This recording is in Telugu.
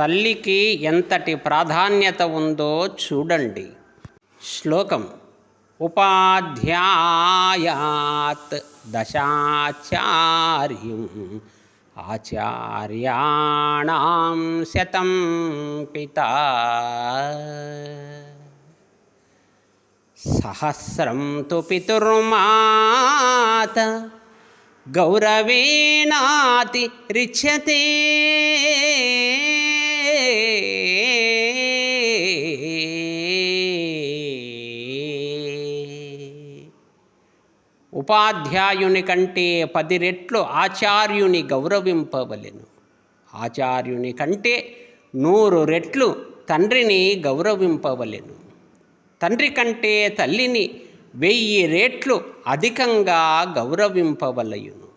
తల్లికి ఎంతటి ప్రాధాన్యత ఉందో చూడండి. శ్లోకం ఉపాధ్యాయాత్ దశాచార్యం ఆచార్యాణం శతం పిత. సహస్రం తు పితుర్మాత గౌరవేణాతి రిచ్యతే. ఉపాధ్యాయుని కంటే పది రెట్లు ఆచార్యుని గౌరవింపవలెను. ఆచార్యుని కంటే నూరు రెట్లు తండ్రిని గౌరవింపవలెను. తండ్రి కంటే తల్లిని వెయ్యి రెట్లు అధికంగా గౌరవింపవలయును.